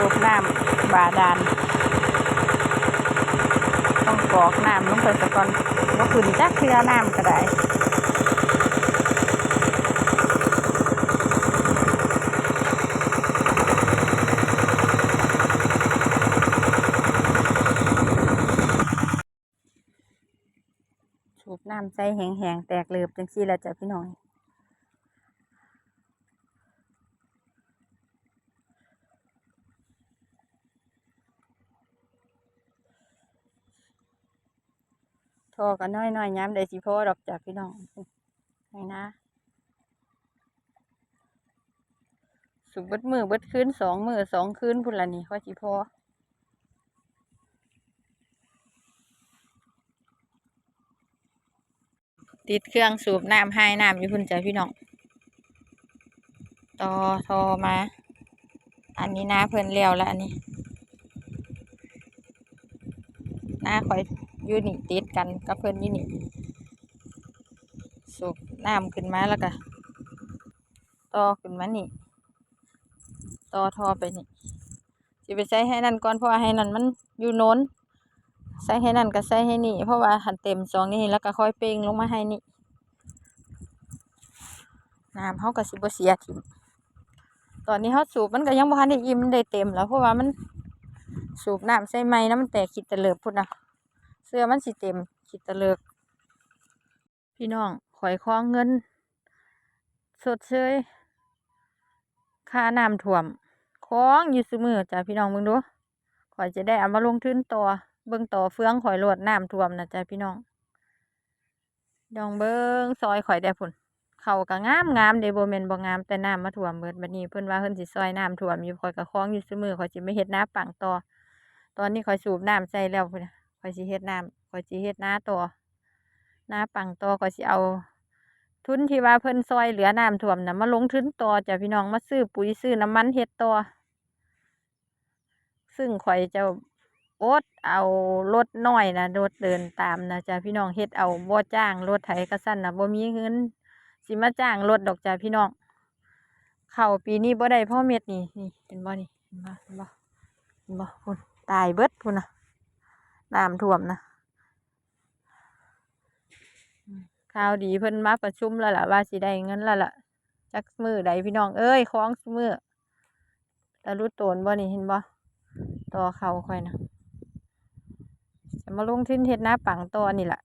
สูบน้ำบาดาลต้องกอกน้ำลงไปสะก่อนว่าขึ้นจักเทือน้ำก็ได้สูบน้ำใจแห้งๆ แตกเลือบจังซี่แหละจ้ะพี่น้อง ทรกันน้อยๆย้ำได้สิพ่อดอกจากพี่น้องไหนนะสุบเบิดมือเบิดคืนสองมือสองคืนพุ่นละนี่ว่าสิพ่อติดเครื่องสูบน้ำให้น้ำอยู่พุ่นจ้ะพี่น้องต่อทอมา อันนี้น้าเพิ่นเลี้ยวแล้วอันนี้น้าคอย ยูนี่ติดกันกับเพื่อนยูนี่สูบน้ำขึ้นมาแล้วก็ต่อขึ้นมานี่ต่อทอไปนี่จะไปใส่ให้นั่นก่อนเพราะว่าให้นั่นมันอยู่โน้นใส่ให้นั่นก็ใส่ให้นี่ เพราะว่าหันเต็มสองนี่แล้วก็ค่อยเป่งลงมาให้นี่น้ำเขาก็สิบเสียทิมตอนนี้เขาสูบมันก็ยังบ่ทันได้อิ่มมันได้เต็มแล้วเพราะว่ามันสูบน้ำใส่ไม้แล้วมันแตกขีดตะเลิบพุ่นนะ เสื้อมันสิเต็มขีดตะเลิก พี่น้องข่อยคล้องเงิน สดเชยค่าน้ำท่วมคล้องอยู่เสมอจ้ะพี่น้องมึงดูข่อยจะได้เอามาลงทุนต่อเบิ่งต่อเฟืองข่อยโหลดน้ำท่วมนะจ้ะพี่น้องดองเบิ่งซอยข่อยได้พุ่นเขาก็งามงามเดโบเมนบ่งามแต่น้ำมาท่วมเบิดบัดนี้เพิ่นว่าเพิ่นสิซอยน้ำท่วมอยู่ข่อยก็คล้องอยู่เสมอข่อยสิไม่เฮ็ดน้าปังต่อ ตอนนี้ข่อยสูบน้ำใส่แล้วพุ่น ข่อยสิเฮ็ดน้ำข่อยสิเฮ็ดนาต่อนาปังต่อข่อยสิเอา ทุนที่ว่าเพิ่นซอยเหลือน้ำท่วมน่ะมาลงทุนต่อจ้ะพี่น้องมาซื้อปุ๋ยซื้อน้ำมันเฮ็ดต่อซึ่งข่อยจะอดเอารถน้อยนะรถเดินตามนะจ้ะพี่น้องเฮ็ดเอาบ่จ้างรถไถกระสั้นนะบ่มีเงินสิมาจ้างรถดอกจ้ะพี่น้องเข้าปีนี้บ่ได้พ่อเม็ดนี่นี่เห็นบ่นี่เห็นบ่เห็นบ่เห็นบ่พุ่นตายเบิดพุ่นน่ะ น้ำท่วมนะข่าวดีเพิ่นมาประชุมแล้วล่ะว่าสิได้เงินแล้วล่ะจักมือใดพี่น้องเอ้ยคล้องมือตะรุดโตนบ่นี่เห็นบ่ต่อเข่าค่อยนะจะมาลงทุนเฮ็ดหน้าปังต่อนี่ล่ะ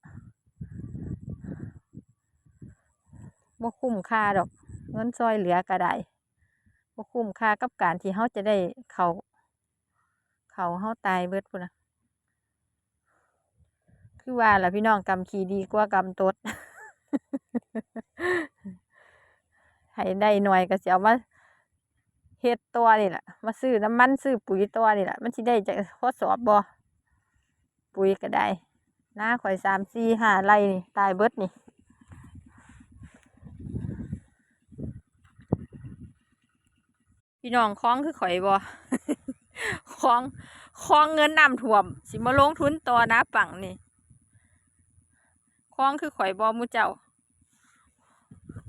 บ่คุ้มค่าดอก เงินซอยเหลือก็ได้บ่คุ้มค่ากับการที่เฮาจะได้เขาเขาเฮาตายเบิดพุ่นนะ คือว่าล่ะพี่น้องกำขี่ดีกว่ากำตดให้ได้หน่อยก็สิเอามาเฮ็ดตัวนี่แหละมาซื้อน้ำมันซื้อปุ๋ยตัวนี่แหละมันสิได้จากข้อสอบบ่ปุ๋ยก็ได้หน้าข่อยสามสี่ห้าไร่นี่ตายเบิดนี่พี่น้องคล้องคือข่อยบ่คล้องคล้องเงินน้ำท่วม สิมาลงทุนต่อนะปังนี่ คล้องคือข่อยบอมูเจ้า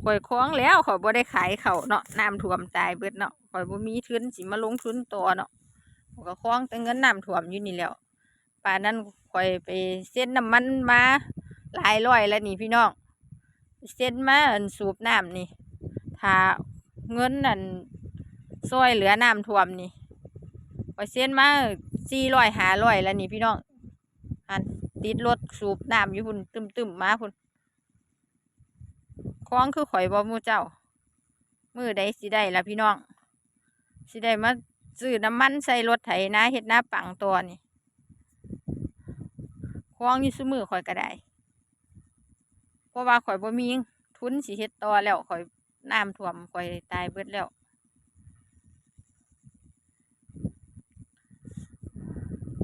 ข่อยคล้องแล้วข่อยบ่ได้ขายเขาเนาะน้ำท่วมตายเบิดเนาะข่อยบ่มีทุนสิมาลงทุนต่อเนาะก็คล้องแต่เงินน้ำท่วมอยู่นี่แล้วป่านนั้นข่อยไปเส้นน้ำมันมาหลายร้อยแล้วนี่พี่น้องเส้นมาอันสูบน้ำนี่ถ้าเงินนั่นซอยเหลือน้ำท่วมนี่ข่อยเส้นมาสี่ร้อยห้าร้อยแล้วนี่พี่น้อง ติดรถสูบน้ำอยู่พุ่นตึมตึมมาพุ่นคล้องคือข่อยบ่หมูเจ้า มือใดสิได้ละพี่น้องสิได้มาซื้อน้ำมันใส่รถไถนาเฮ็ดหน้าปังตัวนี่คล้องอยู่ซุมือข่อยก็ได้เพราะว่าข่อยบ่มีทุนสิเฮ็ดต่อแล้วข่อยน้ำท่วมข่อยตายเบิดแล้ว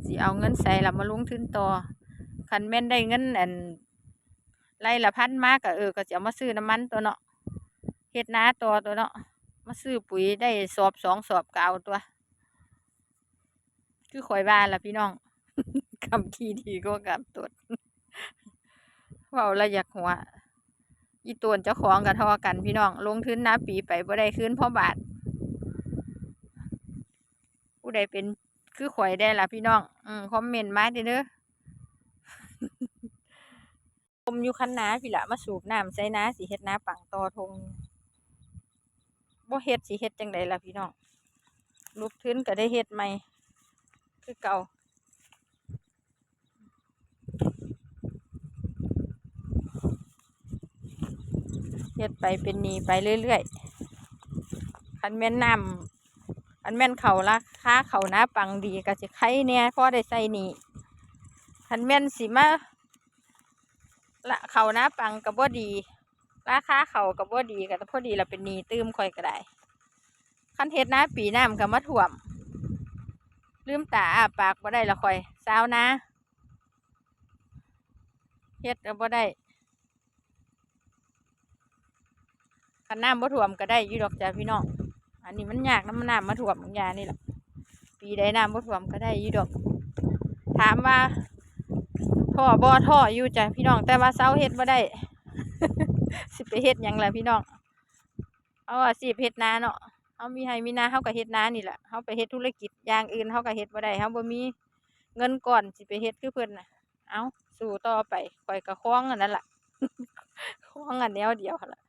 สิเอาเงินใส่ละมาลงทุนต่อ คันแม่นได้เงินอันไล่ละพันมากก็เออก็จะมาซื้อน้ำมันตัวเนาะเฮ็ดนาตัวตัวเนาะมาซื้อปุ๋ยได้สอบสองสอบก็เอาตัว คือข่อยว่าล่ะพี่น้องคำทีดีก็คำตดเว้าละอยากหัวอีตวนเจ้าของกับทอกันพี่น้อง ลงทุนนาปีไปบ่ได้คืนเพราะบาทผู้ผู้ใดเป็นคือข่อยได้ล่ะพี่น้อง อืมคอมเมนต์มาเด้อ ผมอยู่คันนาพี่ละมาสูบน้ำใส่นาสิเฮ็ดนาปังต่อทงบ่เฮ็ดสิเฮ็ดจังไดล่ะพี่น้องลุกขึ้นก็ได้เฮ็ดใหม่ คือเก่าเฮ็ดไปเป็นนีไปเรื่อยๆคันแม่นน้ำคันแม่นเขาราคาเขาน้าปังดีก็สิไข่แหน่ยพ่อได้ใส่นี้ คันแม่นสิมาละเขานะปังกับบ่ดี ราคาเขากับบ่ดีก็พอดีเราเป็นหนีตื้มคอยก็ได้คันเฮ็ดนะปีน้ำก็มาท่วม ลืมตาอาปากบ่ได้ละคอยสาวนะเฮ็ดก็บ่ได้คันน้ำบ่ท่วมก็ได้อยู่ดอกจ้ะพี่น้องอันนี้มันยากน้ำน้ำมาท่วมอย่างยานี่แหละปีใดน้ำบ่ท่วมก็ได้อยู่ดอก ถามว่า ท่อบ่อท่ออยู่จ้ะพี่น้อง แต่ว่าเสาเฮ็ดบ่ได้ สิไปเฮ็ดหยังล่ะพี่น้องเอาอาชีพเฮ็ดนาเนาะเขามีให้มีนาเขาก็เฮ็ดนานี่แหละเขาไปเฮ็ดธุรกิจอย่างอื่นเขาก็เฮ็ดบ่ได้เขาบ่มีเงินก่อนสิไปเฮ็ดคือเพิ่นน่ะ เอาสู่ต่อไปข่อยก็คล้องอันนั้นล่ะคล้องอันแนวเดียวล่ะ